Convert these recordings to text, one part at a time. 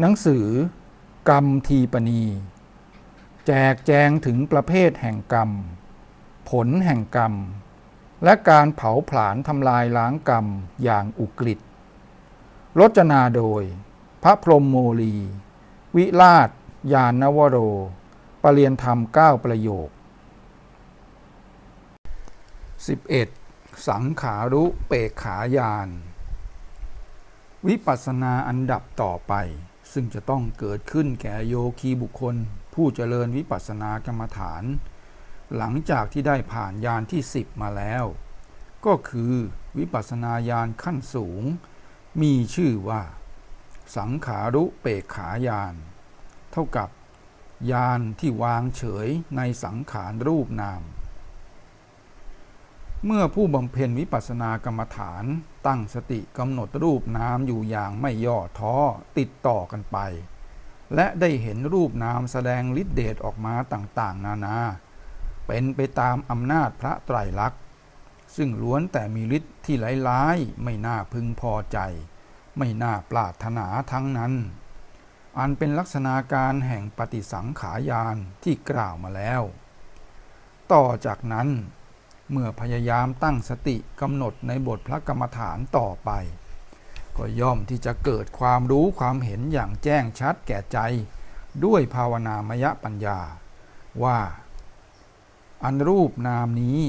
หนังสือกรรมทีปณี แจกแจงถึงประเภทแห่งกรรม ผลแห่งกรรม และการเผาผลาญทำลายล้างกรรมอย่างอุกฤษรจนาโดย พระพรหมโมลี วิราช ยานนวโร ปรเรียนธรรมเก้าประโยค 11. สังขารุเปกขายาน วิปัสสนาอันดับต่อไป ซึ่งจะต้องเกิดขึ้นแก่โยคีบุคคล ผู้เจริญวิปัสสนากรรมฐาน หลังจากที่ได้ผ่านยานที่สิบมาแล้ว ก็คือวิปัสสนาญาณขั้นสูง มีชื่อว่า สังขารุเปกขายาน เท่ากับยานที่วางเฉยในสังขารรูปนาม เมื่อผู้บำเพ็ญวิปัสสนากรรมฐาน ตั้งสติกำหนดรูปนามอยู่อย่างไม่ย่อท้อติดต่อกันไป และได้เห็นรูปนามแสดงฤทธิเดชออกมาต่างๆ นานา เป็นไปตามอำนาจพระไตรลักษณ์ ซึ่งล้วนแต่มีฤทธิ์ที่ร้ายๆไม่น่าพึงพอใจ ไม่น่าปรารถนาทั้งนั้น อันเป็นลักษณะการแห่งปฏิสังขายานที่กล่าวมาแล้ว ต่อจากนั้น เมื่อพยายามตั้งสติกำหนดในบทพระกรรมฐานต่อไป ก็ย่อมที่จะเกิดความรู้ความเห็นอย่างแจ้งชัดแก่ใจ ด้วยภาวนามยปัญญา ว่า อันรูปนามนี้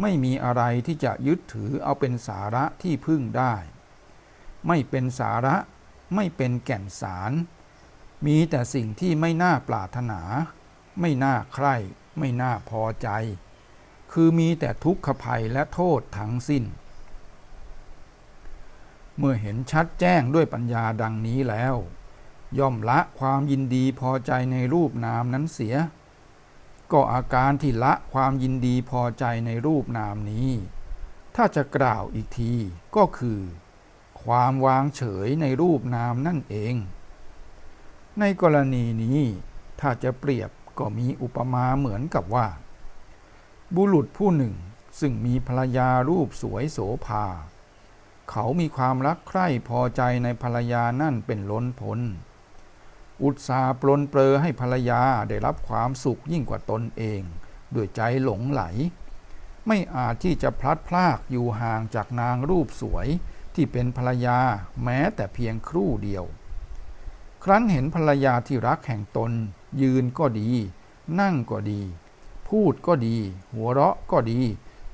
ไม่มีอะไรที่จะยึดถือเอาเป็นสาระที่พึ่งได้ ไม่เป็นสาระไม่เป็นแก่นสาร มีแต่สิ่งที่ไม่น่าปรารถนา ไม่น่าใคร่ ไม่น่าพอใจ คือมีแต่ทุกขภัยและโทษทั้งสิ้น เมื่อเห็นชัดแจ้งด้วยปัญญาดังนี้แล้ว ย่อมละความยินดีพอใจในรูปนามนั้นเสีย ก็อาการที่ละความยินดีพอใจในรูปนามนี้ ถ้าจะกล่าวอีกทีก็คือ ความวางเฉยในรูปนามนั่นเอง ในกรณีนี้ถ้าจะเปรียบก็มีอุปมาเหมือนกับว่า บุรุษผู้หนึ่งซึ่งมีภรรยารูปสวยโสภา เขามีความรักใคร่พอใจในภรรยานั่นเป็นล้นพ้น อุตสาห์ปลนเปลือให้ภรรยาได้รับความสุขยิ่งกว่าตนเองด้วยใจหลงไหล ไม่อาจที่จะพลัดพรากอยู่ห่างจากนางรูปสวยที่เป็นภรรยาแม้แต่เพียงครู่เดียว ครั้นเห็นภรรยาที่รักแห่งตน ยืนก็ดี นั่งก็ดี พูดก็ดี หัวเราะก็ดี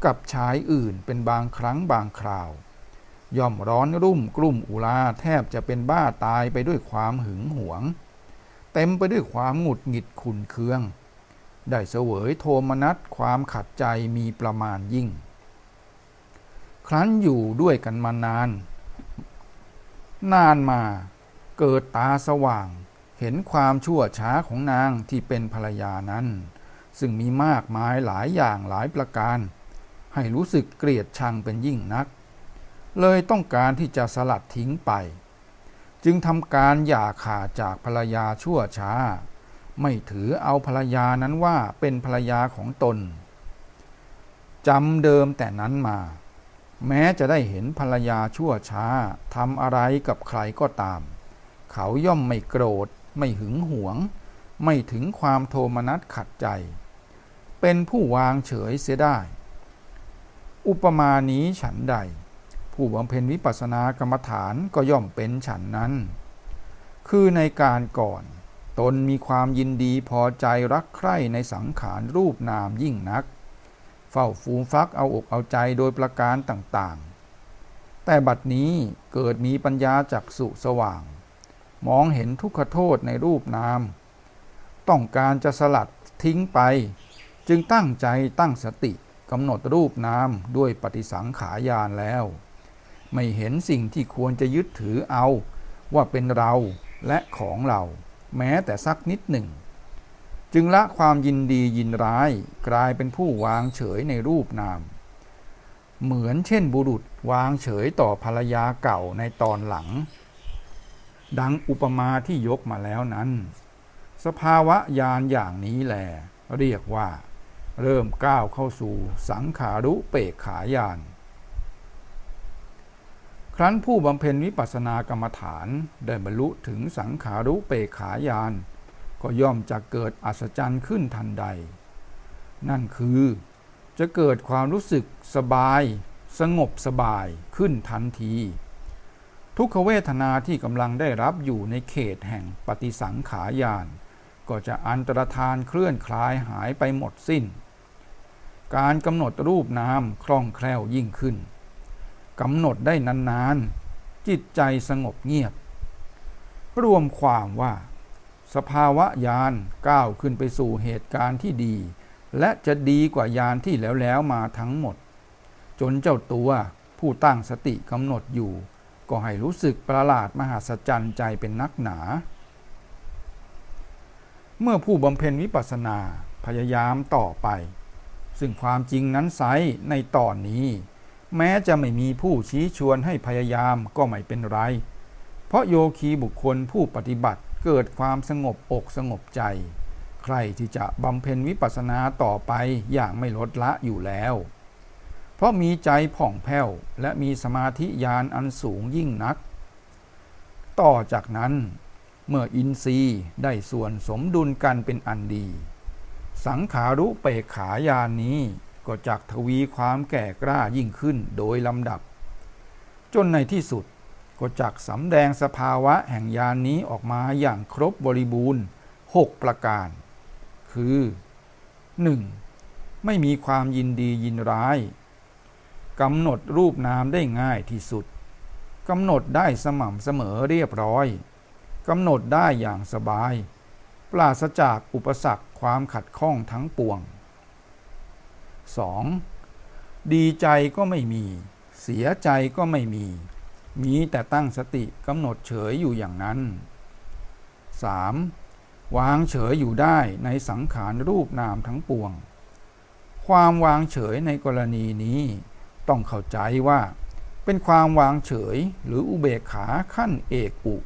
กับชายอื่นเป็นบางครั้งบางคราว ย่อมร้อนรุ่มกลุ่มอุลาแทบจะเป็นบ้าตายไปด้วยความหึงหวง เต็มไปด้วยความหงุดหงิดขุนเคือง ได้เสวยโทมนัสความขัดใจมีประมาณยิ่ง ครั้นอยู่ด้วยกันมานาน นานมาเกิดตาสว่าง เห็นความชั่วช้าของนางที่เป็นภรรยานั้น ซึ่งมีมากมายหลายอย่างหลายประการ ให้รู้สึกเกลียดชังเป็นยิ่งนัก เลยต้องการที่จะสลัดทิ้งไป จึงทำการหย่าขาดจากภรรยาชั่วช้า ไม่ถือเอาภรรยานั้นว่าเป็นภรรยาของตนจำเดิมแต่นั้นมา แม้จะได้เห็นภรรยาชั่วช้าทำอะไรกับใครก็ตาม เขาย่อมไม่โกรธ ไม่หึงหวง ไม่ถึงความโทมนัสขัดใจ เป็นผู้วางเฉยเสียได้ อุปมานี้ฉันใด ผู้บำเพ็ญวิปัสสนากรรมฐานก็ย่อมเป็นฉันนั้น คือในการก่อนตนมีความยินดีพอใจรักใคร่ในสังขารรูปนามยิ่งนัก เฝ้าฟูมฟักเอาอกเอาใจโดยประการต่างๆ แต่บัดนี้เกิดมีปัญญาจักสุสว่าง มองเห็นทุกขโทษในรูปนาม ต้องการจะสลัดทิ้งไป จึงตั้งใจตั้งสติกำหนดรูปนามด้วยปฏิสังขายานแล้ว ไม่เห็นสิ่งที่ควรจะยึดถือเอา ว่าเป็นเราและของเรา แม้แต่สักนิดหนึ่ง จึงละความยินดียินร้ายกลายเป็นผู้วางเฉยในรูปนาม เหมือนเช่นบุรุษวางเฉยต่อภรรยาเก่าในตอนหลัง ดังอุปมาที่ยกมาแล้วนั้น สภาวะยานอย่างนี้แหละเรียกว่า เริ่มก้าวเข้าสู่สังขารุเปกขายาน ครั้นผู้บำเพ็ญวิปัสสนากรรมฐานได้บรรลุถึงสังขารุเปกขายาน ก็ย่อมจะเกิดอัศจรรย์ขึ้นทันใด นั่นคือจะเกิดความรู้สึกสบาย สงบสบายขึ้นทันที ทุกขเวทนาที่กำลังได้รับอยู่ในเขตแห่งปฏิสังขายานก็จะอันตรธานเคลื่อนคลายหายไปหมดสิ้น การกำหนดรูปนามคล่องแคล่วยิ่งขึ้นกำหนดได้นานๆ จิตใจสงบเงียบ รวมความว่า สภาวะยานก้าวขึ้นไปสู่เหตุการณ์ที่ดี และจะดีกว่ายานที่แล้วแล้วมาทั้งหมด จนเจ้าตัวผู้ตั้งสติกำหนดอยู่ ก็ให้รู้สึกประหลาดมหัศจรรย์ใจเป็นนักหนา เมื่อผู้บำเพ็ญวิปัสสนาพยายามต่อไป ซึ่งความจริงนั้นไซในตอนนี้ แม้จะไม่มีผู้ชี้ชวนให้พยายามก็ไม่เป็นไร เพราะโยคีบุคคลผู้ปฏิบัติเกิดความสงบอกสงบใจ ใครที่จะบำเพ็ญวิปัสสนาต่อไปอย่างไม่ลดละอยู่แล้ว เพราะมีใจผ่องแผ้วและมีสมาธิญาณอันสูงยิ่งนัก ต่อจากนั้นเมื่ออินทรีย์ได้ส่วนสมดุลกันเป็นอันดี สังขารุเปกขายานนี้ก็จักทวีความแก่กล้ายิ่งขึ้นโดยลำดับ จนในที่สุดก็จักสำแดงสภาวะแห่งยานนี้ออกมาอย่างครบบริบูรณ์ 6 ประการ คือ 1. ไม่มีความยินดียินร้ายกำหนดรูปนามได้ง่ายที่สุดกำหนดได้สม่ำเสมอเรียบร้อยกำหนดได้อย่างสบาย ปราศจากอุปสรรค ความขัดข้องทั้งปวง 2. ดีใจก็ไม่มี เสียใจก็ไม่มี มีแต่ตั้งสติกำหนดเฉยอยู่อย่างนั้น 3. วางเฉยอยู่ได้ในสังขารรูปนามทั้งปวง ความวางเฉยในกรณีนี้ ต้องเข้าใจว่า เป็นความวางเฉยหรืออุเบกขาขั้นเอกอุ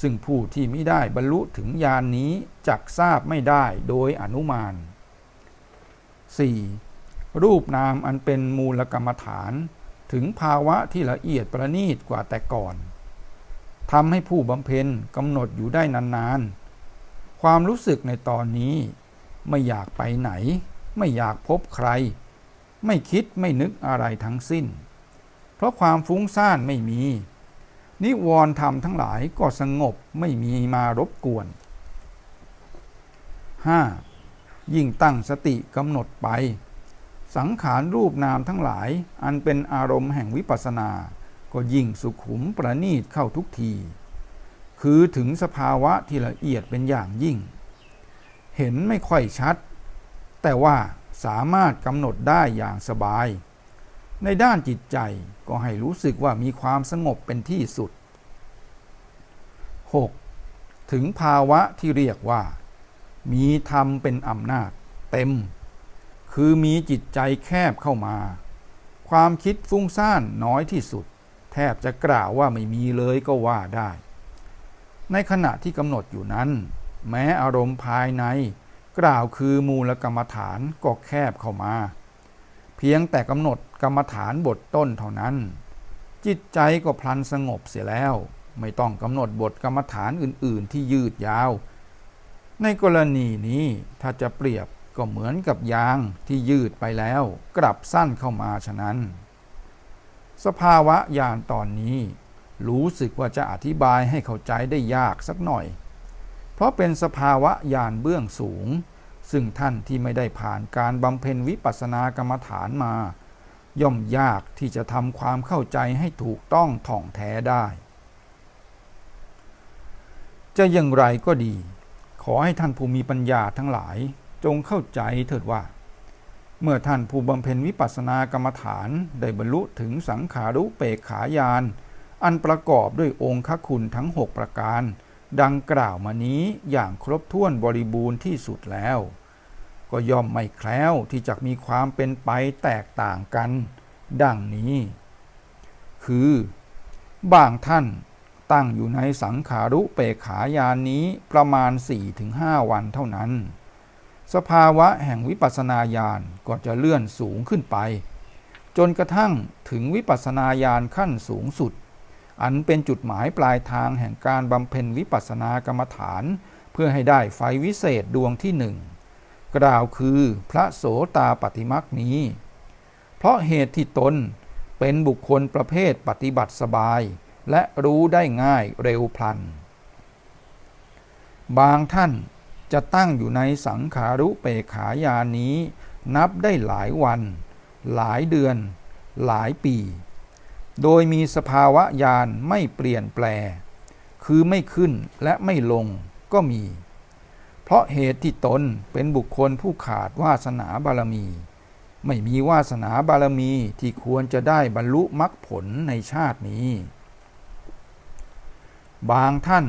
ซึ่งผู้ที่ไม่ได้บรรลุถึงญาณนนี้ จักทราบไม่ได้โดยอนุมาน 4. รูปนามอันเป็นมูลกรรมฐานถึงภาวะที่ละเอียดประณีตกว่าแต่ก่อนทำให้ผู้บำเพ็ญกำหนดอยู่ได้นานๆ ความรู้สึกในตอนนี้ไม่อยากไปไหน ไม่อยากพบใคร ไม่คิดไม่นึกอะไรทั้งสิ้น เพราะความฟุ้งซ่านไม่มี นิวรณ์ธรรมทั้งหลายก็สงบไม่มีมารบกวน 5. ยิ่งตั้งสติกำหนดไป สังขารรูปนามทั้งหลาย อันเป็นอารมณ์แห่งวิปัสสนา ก็ยิ่งสุขุมประณีตเข้าทุกที คือถึงสภาวะที่ละเอียดเป็นอย่างยิ่ง เห็นไม่ค่อยชัด แต่ว่าสามารถกำหนดได้อย่างสบาย ในด้านจิตใจก็ให้รู้สึกว่ามีความสงบเป็นที่สุด 6. ถึงภาวะที่เรียกว่า มีธรรมเป็นอำนาจเต็ม คือมีจิตใจแคบเข้ามา ความคิดฟุ้งซ่านน้อยที่สุด แทบจะกล่าวว่าไม่มีเลยก็ว่าได้ ในขณะที่กำหนดอยู่นั้น แม้อารมณ์ภายใน กล่าวคือมูลกรรมฐานก็แคบเข้ามา เพียงแต่กำหนดกรรมฐานบทต้นเท่านั้น จิตใจก็พลันสงบเสียแล้ว ไม่ต้องกำหนดบทกรรมฐานอื่น ๆ ที่ยืดยาว ในกรณีนี้ถ้าจะเปรียบก็เหมือนกับยางที่ยืดไปแล้วกลับสั้นเข้ามาฉะนั้น สภาวะยานตอนนี้ รู้สึกว่าจะอธิบายให้เข้าใจได้ยากสักหน่อย เพราะเป็นสภาวะยานเบื้องสูง ซึ่งท่านที่ไม่ได้ผ่านการบำเพ็ญวิปัสสนากรรมฐานมา ย่อมยากที่จะทำความเข้าใจให้ถูกต้องถ่องแท้ได้ จะอย่างไรก็ดี ขอให้ท่านผู้มีปัญญาทั้งหลาย จงเข้าใจเถิดว่า เมื่อท่านผู้บำเพ็ญวิปัสสนากรรมฐานได้บรรลุถึงสังขารุเปกขายาน อันประกอบด้วยองค์คุณทั้ง 6 ประการ ดังกล่าวมานี้อย่างครบถ้วนบริบูรณ์ที่สุดแล้ว ก็ย่อมไม่แคล้วที่จะมีความเป็นไปแตกต่างกัน ดังนี้ คือ บางท่าน ตั้งอยู่ในสังขารุเปกขายานนี้ประมาณ 4-5 วันเท่านั้น สภาวะแห่งวิปัสนาญาณก็จะเลื่อนสูงขึ้นไป จนกระทั่งถึงวิปัสนาญาณขั้นสูงสุด อันเป็นจุดหมายปลายทางแห่งการบำเพ็ญวิปัสสนากรรมฐาน เพื่อให้ได้ไฟวิเศษดวงที่หนึ่งกล่าวคือพระโสตาปฏิมักนี้ เพราะเหตุที่ตนเป็นบุคคลประเภทปฏิบัติสบาย และรู้ได้ง่ายเร็วพลัน บางท่านจะตั้งอยู่ในสังขารุเปขายานนี้ นับได้หลายวัน หลายเดือน หลายปี โดยมีสภาวะยานไม่เปลี่ยนแปล คือไม่ขึ้นและไม่ลงก็มี เพราะเหตุที่ตนเป็นบุคคลผู้ขาดวาสนาบารมี ไม่มีวาสนาบารมีที่ควรจะได้บรรลุมรรคผลในชาตินี้ บางท่าน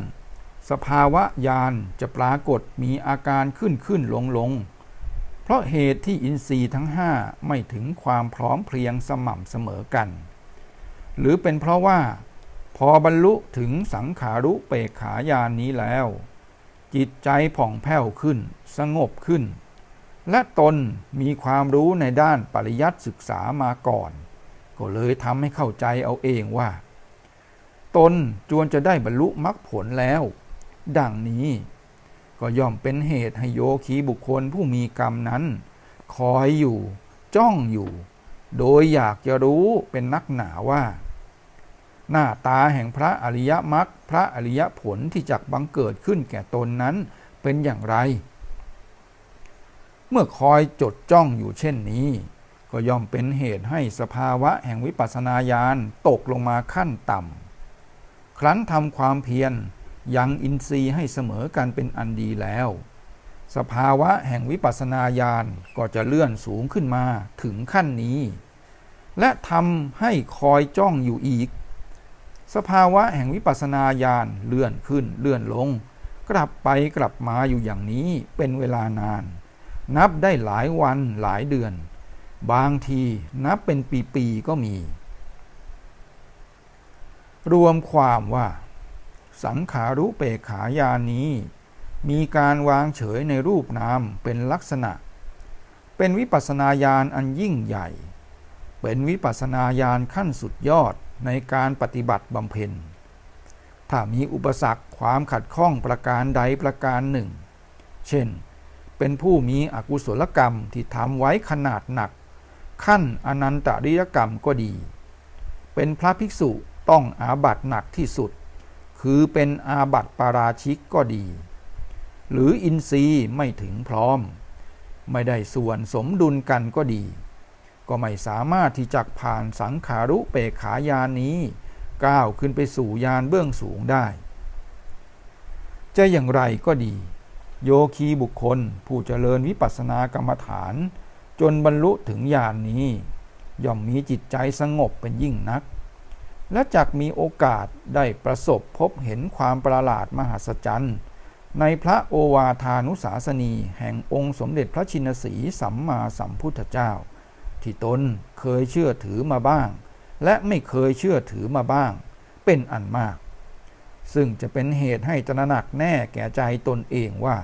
สภาวะยานจะปรากฏมีอาการขึ้นขึ้นลงลงเพราะเหตุที่อินทรีย์ทั้งห้าไม่ถึงความพร้อมเพรียงสม่ำเสมอกัน หรือเป็นเพราะว่า พอบรรลุถึงสังขารุเปกขายานนี้แล้ว จิตใจผ่องแผ้วขึ้น สงบขึ้น และตนมีความรู้ในด้านปริยัติศึกษามาก่อน ก็เลยทำให้เข้าใจเอาเองว่า ตนจวนจะได้บรรลุมรรคผลแล้ว ดังนี้ ก็ย่อมเป็นเหตุให้โยคีบุคคลผู้มีกรรมนั้น คอยอยู่ จ้องอยู่ โดยอยากจะรู้เป็นนักหนาว่า หน้าตาแห่งพระอริยมรรคพระอริยผลที่จักบังเกิดขึ้นแก่ตนนั้นเป็นอย่างไร เมื่อคอยจดจ้องอยู่เช่นนี้ ก็ย่อมเป็นเหตุให้สภาวะแห่งวิปัสสนาญาณตกลงมาขั้นต่ำ ครั้นทำความเพียรยังอินทรีย์ให้เสมอกันเป็นอันดีแล้ว สภาวะแห่งวิปัสสนาญาณก็จะเลื่อนสูงขึ้นมาถึงขั้นนี้ และทำให้คอยจ้องอยู่อีก สภาวะแห่งวิปัสสนาญาณเลื่อนขึ้นเลื่อนลง กลับไปกลับมาอยู่อย่างนี้เป็นเวลานาน นับได้หลายวันหลายเดือน บางทีนับเป็นปีๆก็มี รวมความว่า สังขารุเปกขายานนี้ มีการวางเฉยในรูปนามเป็นลักษณะ เป็นวิปัสนาญาณอันยิ่งใหญ่ เป็นวิปัสสนาญาณขั้นสุดยอดในการปฏิบัติบำเพ็ญ ถ้ามีอุปสรรคความขัดข้องประการใดประการหนึ่ง เช่น เป็นผู้มีอกุศลกรรมที่ทำไว้ขนาดหนัก ขั้นอนันตริยกรรมก็ดี เป็นพระภิกษุ ต้องอาบัตหนักที่สุด คือเป็นอาบัตปาราชิกก็ดี หรืออินทรีย์ไม่ถึงพร้อม ไม่ได้ส่วนสมดุลกันก็ดี ก็ไม่สามารถที่จะผ่านสังขารุเปกขายานนี้ ก้าวขึ้นไปสู่ยานเบื้องสูงได้ จะอย่างไรก็ดี โยคีบุคคลผู้เจริญวิปัสสนากรรมฐาน จนบรรลุถึงญานนี้ ย่อมมีจิตใจสงบเป็นยิ่งนัก และจักมีโอกาสได้ประสบพบเห็นความประหลาดมหัศจรรย์ ในพระโอวาทานุสาสนี แห่งองค์สมเด็จพระชินสีสัมมาสัมพุทธเจ้า ที่ตนเคยเชื่อถือมาบ้าง และไม่เคยเชื่อถือมาบ้าง เป็นอันมาก ซึ่งจะเป็นเหตุให้ตระหนักแน่แก่ใจตนเองว่า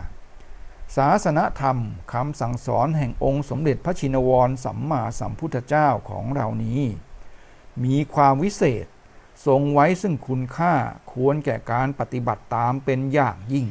ศาสนธรรมคำสั่งสอนแห่งองค์สมเด็จพระชินวรสัมมาสัมพุทธเจ้าของเรานี้ มีความวิเศษ ทรงไว้ซึ่งคุณค่าควรแก่การปฏิบัติตามเป็นอย่างยิ่ง